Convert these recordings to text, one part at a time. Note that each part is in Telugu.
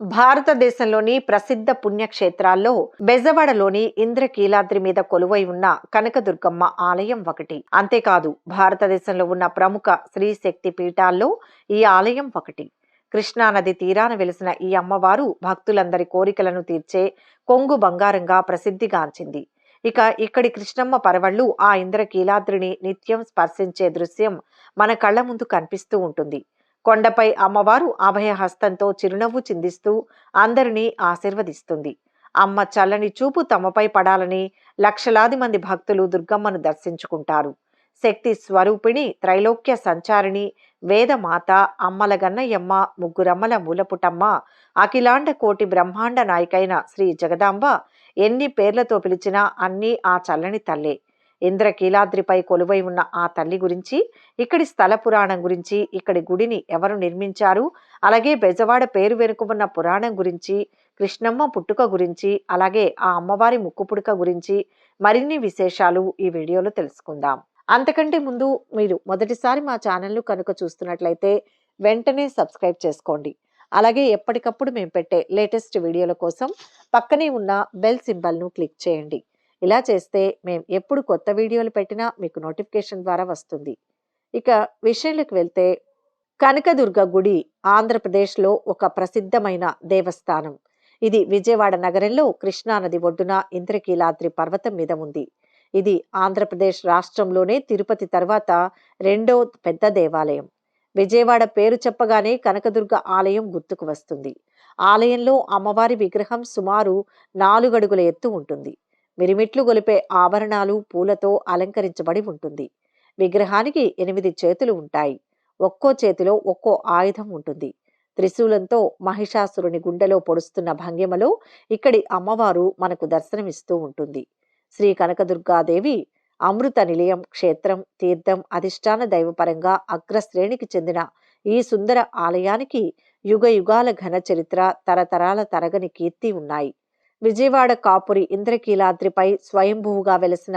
భారతదేశంలోని ప్రసిద్ధ పుణ్యక్షేత్రాల్లో బెజవాడలోని ఇంద్రకీలాద్రి మీద కొలువై ఉన్న కనకదుర్గమ్మ ఆలయం ఒకటి. అంతేకాదు భారతదేశంలో ఉన్న ప్రముఖ శ్రీ శక్తి పీఠాల్లో ఈ ఆలయం ఒకటి. కృష్ణానది తీరాన వెలిసిన ఈ అమ్మవారు భక్తులందరి కోరికలను తీర్చే కొంగు బంగారంగా ప్రసిద్ధిగాంచింది ఇక ఇక్కడి కృష్ణమ్మ పరవళ్ళు ఆ ఇంద్రకీలాద్రిని నిత్యం స్పర్శించే దృశ్యం మన కళ్ళ ముందు కనిపిస్తూ ఉంటుంది. కొండపై అమ్మవారు అభయహస్తంతో చిరునవ్వు చిందిస్తూ అందరినీ ఆశీర్వదిస్తుంది. అమ్మ చల్లని చూపు తమపై పడాలని లక్షలాది మంది భక్తులు దుర్గమ్మను దర్శించుకుంటారు. శక్తి స్వరూపిణి త్రైలోక్య సంచారిణి వేదమాత అమ్మల గన్నయ్యమ్మ ముగ్గురమ్మల మూలపుటమ్మ అఖిలాండ కోటి బ్రహ్మాండ నాయకైన శ్రీ జగదాంబ ఎన్ని పేర్లతో పిలిచినా అన్నీ ఆ చల్లని తల్లే. ఇంద్రకీలాద్రిపై కొలువై ఉన్న ఆ తల్లి గురించి ఇక్కడి స్థల పురాణం గురించి ఇక్కడి గుడిని ఎవరు నిర్మించారు అలాగే బెజవాడ పేరు వెనుక ఉన్న పురాణం గురించి కృష్ణమ్మ పుట్టుక గురించి అలాగే ఆ అమ్మవారి ముక్కు పుడక గురించి మరిన్ని విశేషాలు ఈ వీడియోలో తెలుసుకుందాం. అంతకంటే ముందు మీరు మొదటిసారి మా ఛానల్ను కనుక చూస్తున్నట్లయితే వెంటనే సబ్స్క్రైబ్ చేసుకోండి. అలాగే ఎప్పటికప్పుడు మేము పెట్టే లేటెస్ట్ వీడియోల కోసం పక్కనే ఉన్న బెల్ సింబల్ను క్లిక్ చేయండి. ఇలా చేస్తే మేము ఎప్పుడు కొత్త వీడియోలు పెట్టినా మీకు నోటిఫికేషన్ ద్వారా వస్తుంది. ఇక విషయంలోకి వెళ్తే కనకదుర్గ గుడి ఆంధ్రప్రదేశ్లో ఒక ప్రసిద్ధమైన దేవస్థానం. ఇది విజయవాడ నగరంలో కృష్ణానది ఒడ్డున ఇంద్రకీలాద్రి పర్వతం మీద ఉంది. ఇది ఆంధ్రప్రదేశ్ రాష్ట్రంలోనే తిరుపతి తర్వాత రెండో పెద్ద దేవాలయం. విజయవాడ పేరు చెప్పగానే కనకదుర్గ ఆలయం గుర్తుకు వస్తుంది. ఆలయంలో అమ్మవారి విగ్రహం సుమారు నాలుగడుగుల ఎత్తు ఉంటుంది. మిరిమిట్లు గొలిపే ఆభరణాలు పూలతో అలంకరించబడి ఉంటుంది. విగ్రహానికి ఎనిమిది చేతులు ఉంటాయి. ఒక్కో చేతిలో ఒక్కో ఆయుధం ఉంటుంది. త్రిశూలంతో మహిషాసురుని గుండెలో పొడుస్తున్న భంగిమలో ఇక్కడి అమ్మవారు మనకు దర్శనమిస్తూ ఉంటుంది. శ్రీ కనకదుర్గాదేవి అమృత నిలయం క్షేత్రం తీర్థం అధిష్టాన దైవపరంగా అగ్రశ్రేణికి చెందిన ఈ సుందర ఆలయానికి యుగ యుగాల ఘన చరిత్ర తరతరాల తరగని కీర్తి ఉన్నాయి. విజయవాడ కాపురి ఇంద్రకీలాద్రిపై స్వయంభువుగా వెలసిన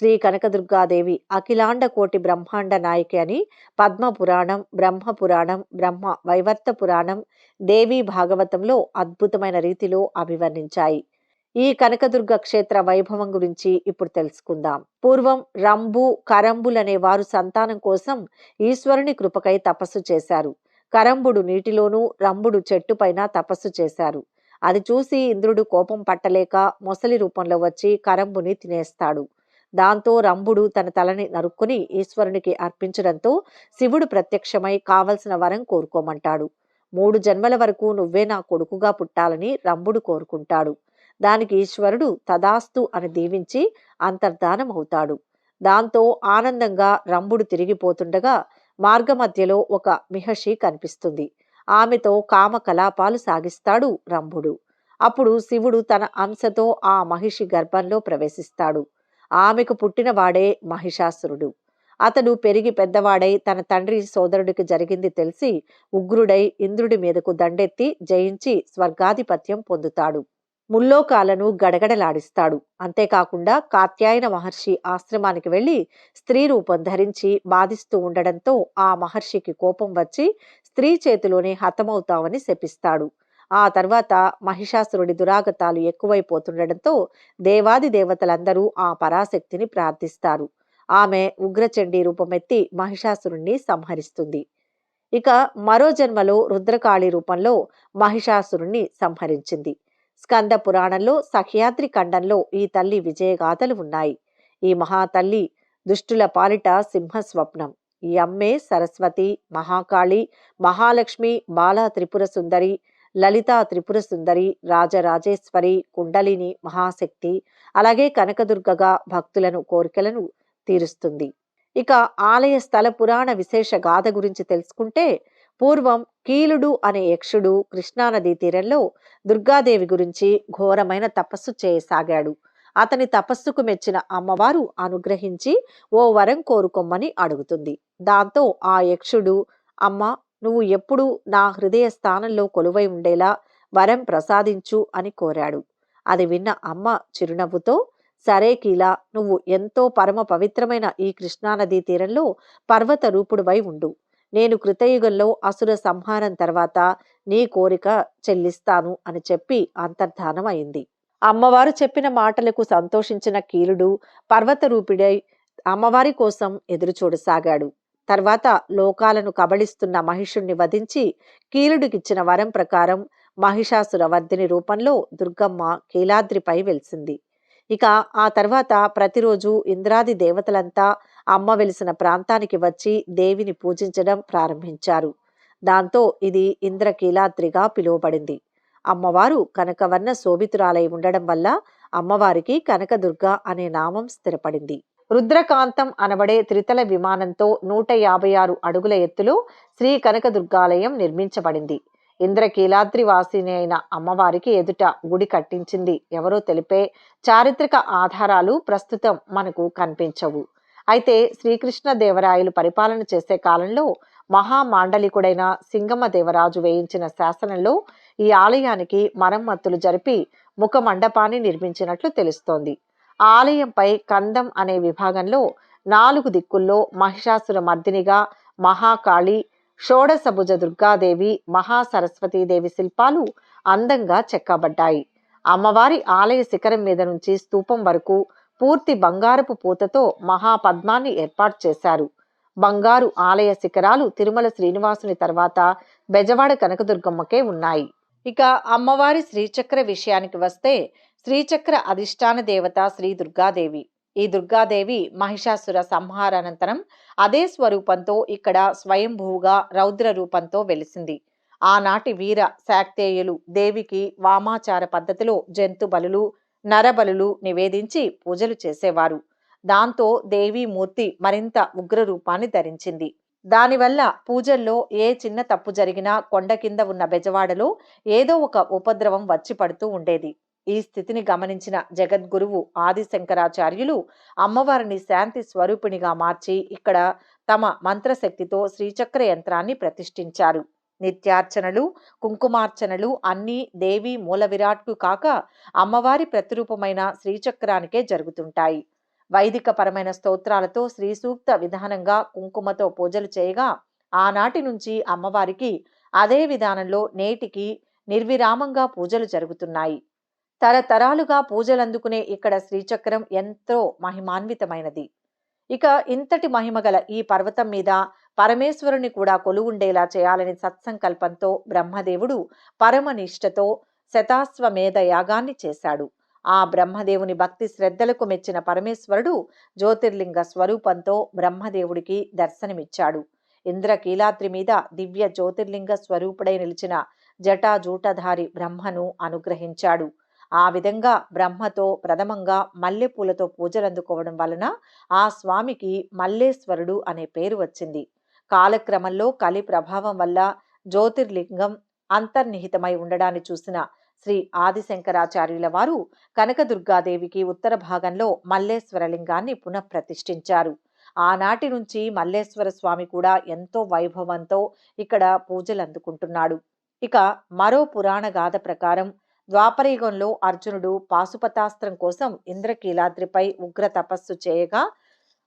శ్రీ కనకదుర్గాదేవి అఖిలాండ కోటి బ్రహ్మాండ నాయకి అని పద్మ పురాణం బ్రహ్మ పురాణం బ్రహ్మ వైవర్త పురాణం దేవి భాగవతంలో అద్భుతమైన రీతిలో అభివర్ణించాయి. ఈ కనకదుర్గ క్షేత్ర వైభవం గురించి ఇప్పుడు తెలుసుకుందాం. పూర్వం రంబు కరంబులనే వారు సంతానం కోసం ఈశ్వరుని కృపకై తపస్సు చేశారు. కరంబుడు నీటిలోనూ రంబుడు చెట్టుపైన తపస్సు చేశారు. అది చూసి ఇంద్రుడు కోపం పట్టలేక మొసలి రూపంలో వచ్చి కరంబుని తినేస్తాడు. దాంతో రంభుడు తన తలని నరుక్కుని ఈశ్వరునికి అర్పించడంతో శివుడు ప్రత్యక్షమై కావలసిన వరం కోరుకోమంటాడు. మూడు జన్మల వరకు నువ్వే నా కొడుకుగా పుట్టాలని రంభుడు కోరుకుంటాడు. దానికి ఈశ్వరుడు తదాస్తు అని దీవించి అంతర్ధానం అవుతాడు దాంతో ఆనందంగా రంభుడు తిరిగిపోతుండగా మార్గమధ్యలో ఒక మిహషి కనిపిస్తుంది. ఆమెతో కామ కలాపాలు సాగిస్తాడు రంభుడు. అప్పుడు శివుడు తన అంశతో ఆ మహిషి గర్భంలో ప్రవేశిస్తాడు. ఆమెకు పుట్టినవాడే మహిషాసురుడు. అతడు పెరిగి పెద్దవాడై తన తండ్రి సోదరుడికి జరిగింది తెలిసి ఉగ్రుడై ఇంద్రుడి మీదకు దండెత్తి జయించి స్వర్గాధిపత్యం పొందుతాడు. ముల్లోకాలను గడగడలాడిస్తాడు. అంతేకాకుండా కాత్యాయన మహర్షి ఆశ్రమానికి వెళ్ళి స్త్రీ రూపం ధరించి బాధిస్తూ ఉండడంతో ఆ మహర్షికి కోపం వచ్చి స్త్రీ చేతిలోనే హతమవుతావని శపిస్తాడు. ఆ తర్వాత మహిషాసురుడి దురాగతాలు ఎక్కువైపోతుండటంతో దేవాది దేవతలందరూ ఆ పరాశక్తిని ప్రార్థిస్తారు. ఆమె ఉగ్రచండీ రూపమెత్తి మహిషాసురుణ్ణి సంహరిస్తుంది. ఇక మరో జన్మలో రుద్రకాళి రూపంలో మహిషాసురుణ్ణి సంహరించింది. స్కంద పురాణంలో సహ్యాద్రి ఖండంలో ఈ తల్లి విజయగాథలు ఉన్నాయి. ఈ మహాతల్లి దుష్టుల పాలిట సింహస్వప్నం. ఈ అమ్మే సరస్వతి మహాకాళి మహాలక్ష్మి బాలా త్రిపుర సుందరి లలితా త్రిపుర సుందరి రాజరాజేశ్వరి కుండలిని మహాశక్తి అలాగే కనకదుర్గగా భక్తులను కోరికలను తీరుస్తుంది. ఇక ఆలయ స్థల పురాణ విశేష గాథ గురించి తెలుసుకుంటే పూర్వం కీలుడు అనే యక్షుడు కృష్ణానదీ తీరంలో దుర్గాదేవి గురించి ఘోరమైన తపస్సు చేయసాగాడు. అతని తపస్సుకు మెచ్చిన అమ్మవారు అనుగ్రహించి ఓ వరం కోరుకోమ్మని అడుగుతుంది. దాంతో ఆ యక్షుడు అమ్మ నువ్వు ఎప్పుడు నా హృదయ స్థానంలో కొలువై ఉండేలా వరం ప్రసాదించు అని కోరాడు. అది విన్న అమ్మ చిరునవ్వుతో సరే కీలా నువ్వు ఎంతో పరమ పవిత్రమైన ఈ కృష్ణానదీ తీరంలో పర్వత రూపుడువై ఉండు. నేను కృతయుగంలో అసుర సంహారం తర్వాత నీ కోరిక చెల్లిస్తాను అని చెప్పి అంతర్ధానం అయింది. అమ్మవారు చెప్పిన మాటలకు సంతోషించిన కీలుడు పర్వతరూపిడై అమ్మవారి కోసం ఎదురుచూడసాగాడు తర్వాత లోకాలను కబళిస్తున్న మహిషుణ్ణి వధించి కీలుడికిచ్చిన వరం ప్రకారం మహిషాసుర వర్ధిని రూపంలో దుర్గమ్మ కీలాద్రిపై వెలిసింది. ఇక ఆ తర్వాత ప్రతిరోజు ఇంద్రాది దేవతలంతా అమ్మ వెలిసిన ప్రాంతానికి వచ్చి దేవిని పూజించడం ప్రారంభించారు. దాంతో ఇది ఇంద్రకీలాద్రిగా పిలువబడింది. అమ్మవారు కనకవర్ణ శోభితురాలై ఉండడం వల్ల అమ్మవారికి కనకదుర్గ అనే నామం స్థిరపడింది. రుద్రకాంతం అనబడే త్రితల విమానంతో నూట యాభై ఆరు అడుగుల ఎత్తులో శ్రీ కనకదుర్గాలయం నిర్మించబడింది. ఇంద్రకీలాద్రి వాసిని అయిన అమ్మవారికి ఎదుట గుడి కట్టించింది ఎవరో తెలిపే చారిత్రక ఆధారాలు ప్రస్తుతం మనకు కనిపించవు. అయితే శ్రీకృష్ణ దేవరాయలు పరిపాలన చేసే కాలంలో మహామాండలికుడైన సింగమ దేవరాజు వేయించిన శాసనంలో ఈ ఆలయానికి మరమ్మత్తులు జరిపి ముఖ మండపాన్ని నిర్మించినట్లు తెలుస్తోంది. ఆలయంపై కందం అనే విభాగంలో నాలుగు దిక్కుల్లో మహిషాసుర మర్దినిగా మహాకాళి షోడసభుజ దుర్గాదేవి మహాసరస్వతీదేవి శిల్పాలు అందంగా చెక్కబడ్డాయి. అమ్మవారి ఆలయ శిఖరం మీద నుంచి స్తూపం వరకు పూర్తి బంగారపు పూతతో మహాపద్మాన్ని ఏర్పాటు చేశారు. బంగారు ఆలయ శిఖరాలు తిరుమల శ్రీనివాసుని తర్వాత బెజవాడ కనకదుర్గమ్మకే ఉన్నాయి. ఇక అమ్మవారి శ్రీచక్ర విషయానికి వస్తే శ్రీచక్ర అధిష్టాన దేవత శ్రీ దుర్గాదేవి. ఈ దుర్గాదేవి మహిషాసుర సంహారానంతరం అదే స్వరూపంతో ఇక్కడ స్వయంభూగా రౌద్ర రూపంతో వెలిసింది. ఆనాటి వీర శాక్తేయులు దేవికి వామాచార పద్ధతిలో జంతు బలులు నరబలులు నివేదించి పూజలు చేసేవారు. దాంతో దేవీమూర్తి మరింత ఉగ్ర రూపాన్ని ధరించింది. దానివల్ల పూజల్లో ఏ చిన్న తప్పు జరిగినా కొండ కింద ఉన్న బెజవాడలో ఏదో ఒక ఉపద్రవం వచ్చి పడుతూ ఉండేది. ఈ స్థితిని గమనించిన జగద్గురువు ఆదిశంకరాచార్యులు అమ్మవారిని శాంతి స్వరూపిణిగా మార్చి ఇక్కడ తమ మంత్రశక్తితో శ్రీచక్ర యంత్రాన్ని ప్రతిష్ఠించారు. నిత్యార్చనలు కుంకుమార్చనలు అన్నీ దేవి మూల విరాట్కు కాక అమ్మవారి ప్రతిరూపమైన శ్రీచక్రానికే జరుగుతుంటాయి. వైదిక పరమైన స్తోత్రాలతో శ్రీ సూక్త విధానంగా కుంకుమతో పూజలు చేయగా ఆనాటి నుంచి అమ్మవారికి అదే విధానంలో నేటికి నిర్విరామంగా పూజలు జరుగుతున్నాయి. తరతరాలుగా పూజలందుకునే ఇక్కడ శ్రీచక్రం ఎంతో మహిమాన్వితమైనది. ఇక ఇంతటి మహిమగల ఈ పర్వతం మీద పరమేశ్వరుని కూడా కొలువుండేలా చేయాలని సత్సంకల్పంతో బ్రహ్మదేవుడు పరమనిష్టతో శతాశ్వమేధ యాగాన్ని చేశాడు. ఆ బ్రహ్మదేవుని భక్తి శ్రద్ధలకు మెచ్చిన పరమేశ్వరుడు జ్యోతిర్లింగ స్వరూపంతో బ్రహ్మదేవుడికి దర్శనమిచ్చాడు. ఇంద్రకీలాద్రి మీద దివ్య జ్యోతిర్లింగ స్వరూపుడై నిలిచిన జటాజూటధారి బ్రహ్మను అనుగ్రహించాడు. ఆ విధంగా బ్రహ్మతో ప్రథమంగా మల్లెపూలతో పూజలందుకోవడం వలన ఆ స్వామికి మల్లేశ్వరుడు అనే పేరు వచ్చింది. కాలక్రమంలో కలి ప్రభావం వల్ల జ్యోతిర్లింగం అంతర్నిహితమై ఉండడాన్ని చూసిన శ్రీ ఆదిశంకరాచార్యుల వారు కనకదుర్గాదేవికి ఉత్తర భాగంలో మల్లేశ్వరలింగాన్ని పునఃప్రతిష్ఠించారు. ఆనాటి నుంచి మల్లేశ్వర స్వామి కూడా ఎంతో వైభవంతో ఇక్కడ పూజలు అందుకుంటున్నాడు. ఇక మరో పురాణ గాథ ప్రకారం ద్వాపరయుగంలో అర్జునుడు పాశుపతాస్త్రం కోసం ఇంద్రకీలాద్రిపై ఉగ్ర తపస్సు చేయగా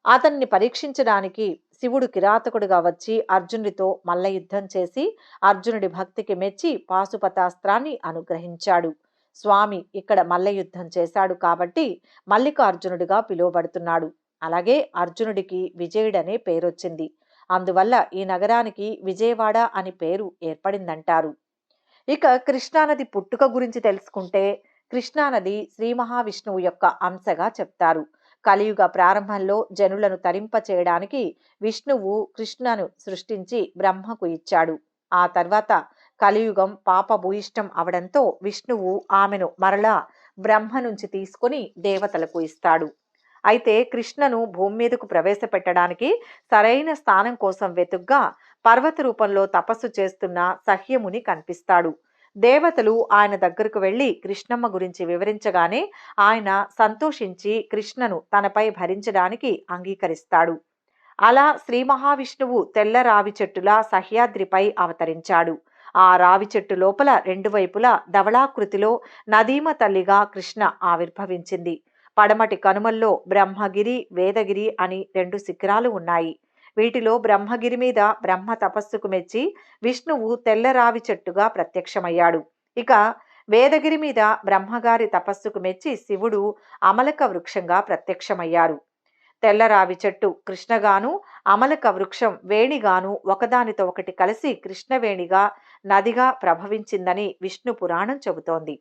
అతన్ని పరీక్షించడానికి శివుడు కిరాతకుడుగా వచ్చి అర్జునుడితో మల్ల యుద్ధం చేసి అర్జునుడి భక్తికి మెచ్చి పాశుపతాస్త్రాన్ని అనుగ్రహించాడు. స్వామి ఇక్కడ మల్ల యుద్ధం చేశాడు కాబట్టి మల్లికార్జునుడిగా పిలువబడుతున్నాడు. అలాగే అర్జునుడికి విజయుడనే పేరొచ్చింది. అందువల్ల ఈ నగరానికి విజయవాడ అని పేరు ఏర్పడిందంటారు. ఇక కృష్ణానది పుట్టుక గురించి తెలుసుకుంటే కృష్ణానది శ్రీ మహావిష్ణువు యొక్క అంశగా చెప్తారు. కలియుగ ప్రారంభంలో జనులను తరింప చేయడానికి విష్ణువు కృష్ణను సృష్టించి బ్రహ్మకు ఇచ్చాడు. ఆ తర్వాత కలియుగం పాపభూయిష్టం అవడంతో విష్ణువు ఆమెను మరలా బ్రహ్మ నుంచి తీసుకొని దేవతలకు ఇస్తాడు. అయితే కృష్ణను భూమి మీదకు ప్రవేశపెట్టడానికి సరైన స్థానం కోసం వెతుగ్గా పర్వత రూపంలో తపస్సు చేస్తున్న సహ్యముని కనిపిస్తాడు. దేవతలు ఆయన దగ్గరకు వెళ్ళి కృష్ణమ్మ గురించి వివరించగానే ఆయన సంతోషించి కృష్ణను తనపై భరించడానికి అంగీకరిస్తాడు. అలా శ్రీ మహావిష్ణువు తెల్ల రావి చెట్టులా సహ్యాద్రిపై అవతరించాడు. ఆ రావి చెట్టు లోపల రెండు వైపులా ధవళాకృతిలో నదీమ తల్లిగా కృష్ణ ఆవిర్భవించింది. పడమటి కనుమల్లో బ్రహ్మగిరి వేదగిరి అని రెండు శిఖరాలు ఉన్నాయి. వీటిలో బ్రహ్మగిరి మీద బ్రహ్మ తపస్సుకు మెచ్చి విష్ణువు తెల్లరావి చెట్టుగా ప్రత్యక్షమయ్యాడు. ఇక వేదగిరి మీద బ్రహ్మగారి తపస్సుకు మెచ్చి శివుడు అమలక వృక్షంగా ప్రత్యక్షమయ్యారు. తెల్లరావి చెట్టు కృష్ణగాను అమలక వృక్షం వేణిగాను ఒకదానితో ఒకటి కలిసి కృష్ణవేణిగా నదిగా ప్రభవించిందని విష్ణు పురాణం చెబుతోంది.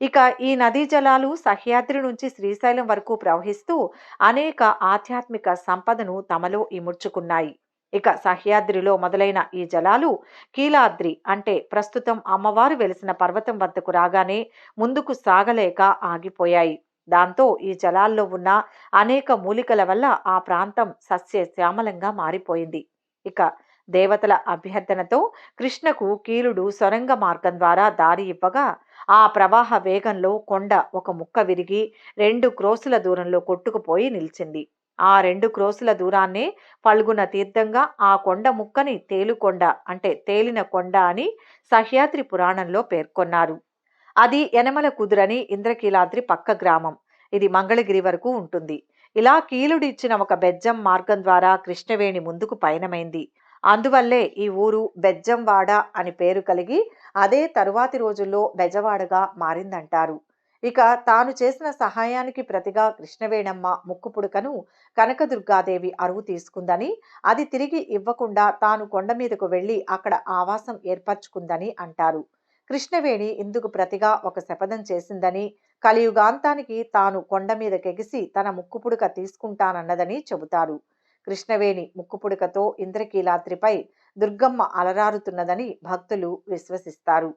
ఇక ఈ నదీ జలాలు సహ్యాద్రి నుంచి శ్రీశైలం వరకు ప్రవహిస్తూ అనేక ఆధ్యాత్మిక సంపదను తమలో ఇముడ్చుకున్నాయి. ఇక సహ్యాద్రిలో మొదలైన ఈ జలాలు కీలాద్రి అంటే ప్రస్తుతం అమ్మవారు వెలిసిన పర్వతం వద్దకు రాగానే ముందుకు సాగలేక ఆగిపోయాయి. దాంతో ఈ జలాల్లో ఉన్న అనేక మూలికల వల్ల ఆ ప్రాంతం సస్య శ్యామలంగా మారిపోయింది. ఇక దేవతల అభ్యర్థనతో కృష్ణకు కీలుడు సొరంగ మార్గం ద్వారా దారి ఇవ్వగా ఆ ప్రవాహ వేగంలో కొండ ఒక ముక్క విరిగి రెండు క్రోసుల దూరంలో కొట్టుకుపోయి నిలిచింది. ఆ రెండు క్రోసుల దూరాన్నే పల్గున తీర్థంగా ఆ కొండ ముక్కని తేలుకొండ అంటే తేలిన కొండ అని సహ్యాద్రి పురాణంలో పేర్కొన్నారు. అది యనమల కుదురని ఇంద్రకీలాద్రి పక్క గ్రామం. ఇది మంగళగిరి వరకు ఉంటుంది. ఇలా కీలుడిచ్చిన ఒక బెజ్జం మార్గం ద్వారా కృష్ణవేణి ముందుకు పయనమైంది. అందువల్లే ఈ ఊరు బెజ్జంవాడ అని పేరు కలిగి అదే తరువాతి రోజుల్లో బెజవాడగా మారిందంటారు. ఇక తాను చేసిన సహాయానికి ప్రతిగా కృష్ణవేణమ్మ ముక్కు పుడకను కనకదుర్గాదేవి అరువు తీసుకుందని అది తిరిగి ఇవ్వకుండా తాను కొండ మీదకు వెళ్ళి అక్కడ ఆవాసం ఏర్పరచుకుందని అంటారు. కృష్ణవేణి ఇందుకు ప్రతిగా ఒక శపథం చేసిందని కలియుగాంతానికి తాను కొండ మీదకెగిసి తన ముక్కుపుడక తీసుకుంటానన్నదని చెబుతారు. కృష్ణవేణి ముక్కుపుడకతో ఇంద్రకీలాద్రిపై దుర్గమ్మ అలరారుతున్నదని భక్తులు విశ్వసిస్తారు.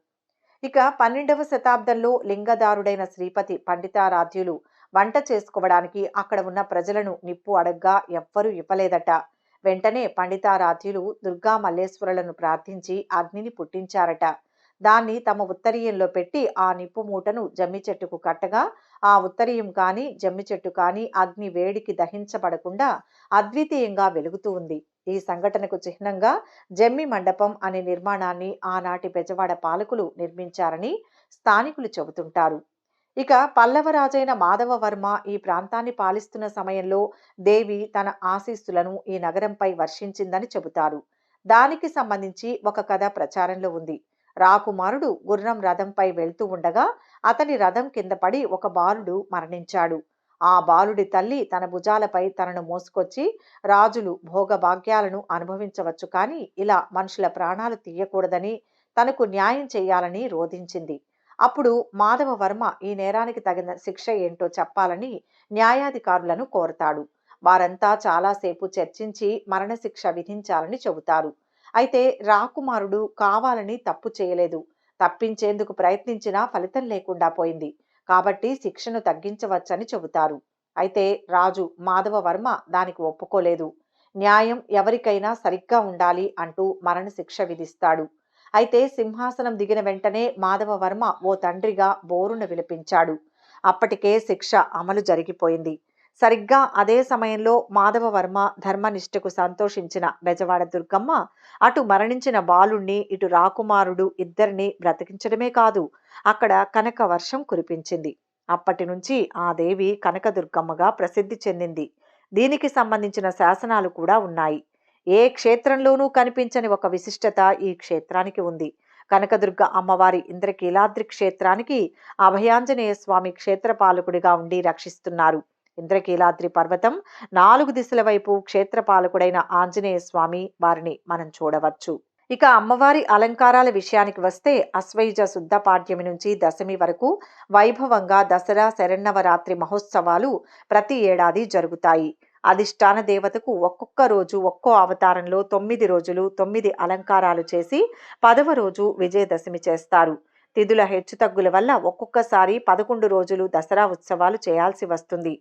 ఇక పన్నెండవ శతాబ్దంలో లింగదారుడైన శ్రీపతి పండితారాధ్యులు వంట చేసుకోవడానికి అక్కడ ఉన్న ప్రజలను నిప్పు అడగ్గా ఎవ్వరూ ఇవ్వలేదట. వెంటనే పండితారాధ్యులు దుర్గా మల్లేశ్వరులను ప్రార్థించి అగ్నిని పుట్టించారట. దాన్ని తమ ఉత్తరీయంలో పెట్టి ఆ నిప్పు మూటను జమ్మి చెట్టుకు కట్టగా ఆ ఉత్తరీయం కానీ జమ్మి చెట్టు కానీ అగ్ని వేడికి దహించబడకుండా అద్వితీయంగా వెలుగుతూ ఉంది. ఈ సంఘటనకు చిహ్నంగా జమ్మి మండపం అనే నిర్మాణాన్ని ఆనాటి బెజవాడ పాలకులు నిర్మించారని స్థానికులు చెబుతుంటారు. ఇక పల్లవరాజైన మాధవవర్మ ఈ ప్రాంతాన్ని పాలిస్తున్న సమయంలో దేవి తన ఆశీస్సులను ఈ నగరంపై వర్షించిందని చెబుతారు. దానికి సంబంధించి ఒక కథ ప్రచారంలో ఉంది. రాకుమారుడు గుర్రం రథంపై వెళ్తూ ఉండగా అతని రథం కింద పడి ఒక బాలుడు మరణించాడు. ఆ బాలుడి తల్లి తన భుజాలపై తనను మోసుకొచ్చి రాజులు భోగభాగ్యాలను అనుభవించవచ్చు కానీ ఇలా మనుషుల ప్రాణాలు తీయకూడదని తనకు న్యాయం చేయాలని రోధించింది. అప్పుడు మాధవవర్మ ఈ నేరానికి తగిన శిక్ష ఏంటో చెప్పాలని న్యాయాధికారులను కోరతాడు. వారంతా చాలాసేపు చర్చించి మరణశిక్ష విధించాలని చెబుతారు. అయితే రాకుమారుడు కావాలని తప్పు చేయలేదు. తప్పించేందుకు ప్రయత్నించినా ఫలితం లేకుండా పోయింది. కాబట్టి శిక్షను తగ్గించవచ్చని చెబుతారు. అయితే రాజు మాధవవర్మ దానికి ఒప్పుకోలేదు. న్యాయం ఎవరికైనా సరిగ్గా ఉండాలి అంటూ మరణశిక్ష విధిస్తాడు. అయితే సింహాసనం దిగిన వెంటనే మాధవవర్మ ఓ తండ్రిగా బోరున విలపించాడు. అప్పటికే శిక్ష అమలు జరిగిపోయింది. సరిగ్గా అదే సమయంలో మాధవవర్మ ధర్మనిష్టకు సంతోషించిన బెజవాడ దుర్గమ్మ అటు మరణించిన బాలుణ్ణి ఇటు రాకుమారుడు ఇద్దరిని బ్రతికించడమే కాదు అక్కడ కనక వర్షం కురిపించింది. అప్పటి నుంచి ఆ దేవి కనకదుర్గమ్మగా ప్రసిద్ధి చెందింది. దీనికి సంబంధించిన శాసనాలు కూడా ఉన్నాయి. ఏ క్షేత్రంలోనూ కనిపించని ఒక విశిష్టత ఈ క్షేత్రానికి ఉంది. కనకదుర్గ అమ్మవారి ఇంద్రకీలాద్రి క్షేత్రానికి అభయాంజనేయ స్వామి క్షేత్రపాలకుడిగా ఉండి రక్షిస్తున్నారు. ఇంద్రకీలాద్రి పర్వతం నాలుగు దిశల వైపు క్షేత్రపాలకుడైన ఆంజనేయ స్వామి వారిని మనం చూడవచ్చు. ఇక అమ్మవారి అలంకారాల విషయానికి వస్తే అశ్వయుజ శుద్ధ పాడ్యమి నుంచి దశమి వరకు వైభవంగా దసరా శరన్నవరాత్రి మహోత్సవాలు ప్రతి ఏడాది జరుగుతాయి. అధిష్టాన దేవతకు ఒక్కొక్క రోజు ఒక్కో అవతారంలో తొమ్మిది రోజులు తొమ్మిది అలంకారాలు చేసి పదవ రోజు విజయదశమి చేస్తారు. తిథుల హెచ్చుతగ్గుల వల్ల ఒక్కొక్కసారి పదకొండు రోజులు దసరా ఉత్సవాలు చేయాల్సి వస్తుంది.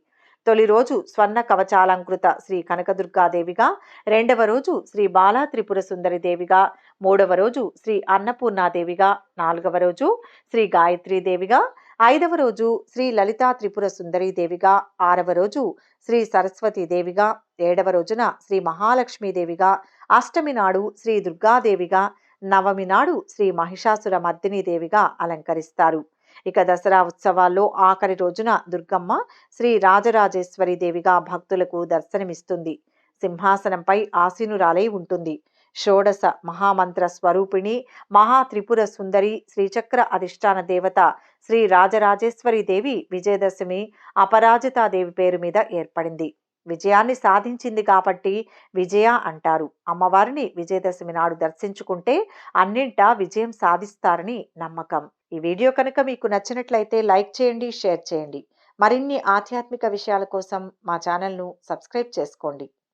తొలి రోజు స్వర్ణ కవచాలంకృత శ్రీ కనకదుర్గాదేవిగా రెండవ రోజు శ్రీ బాలా త్రిపుర సుందరి దేవిగా మూడవ రోజు శ్రీ అన్నపూర్ణాదేవిగా నాలుగవ రోజు శ్రీ గాయత్రీదేవిగా ఐదవ రోజు శ్రీ లలితా త్రిపుర సుందరీ దేవిగా ఆరవ రోజు శ్రీ సరస్వతీ దేవిగా ఏడవ రోజున శ్రీ మహాలక్ష్మీదేవిగా అష్టమి నాడు శ్రీ దుర్గాదేవిగా నవమి నాడు శ్రీ మహిషాసుర మర్దిని దేవిగా అలంకరిస్తారు. ఇక దసరా ఉత్సవాల్లో ఆఖరి రోజున దుర్గమ్మ శ్రీ రాజరాజేశ్వరి దేవిగా భక్తులకు దర్శనమిస్తుంది. సింహాసనంపై ఆసీనురాలై ఉంటుంది. షోడశ మహామంత్ర స్వరూపిణి మహా త్రిపుర సుందరి శ్రీచక్ర అధిష్టాన దేవత శ్రీ రాజరాజేశ్వరి దేవి విజయదశమి అపరాజితాదేవి పేరు మీద ఏర్పడింది. విజయాన్ని సాధించింది కాబట్టి విజయ అంటారు. అమ్మవారిని విజయదశమి నాడు దర్శించుకుంటే అన్నింటా విజయం సాధిస్తారని నమ్మకం. ఈ వీడియో కనుక మీకు నచ్చినట్లయితే లైక్ చేయండి షేర్ చేయండి. మరిన్ని ఆధ్యాత్మిక విషయాల కోసం మా ఛానల్ను సబ్స్క్రైబ్ చేసుకోండి.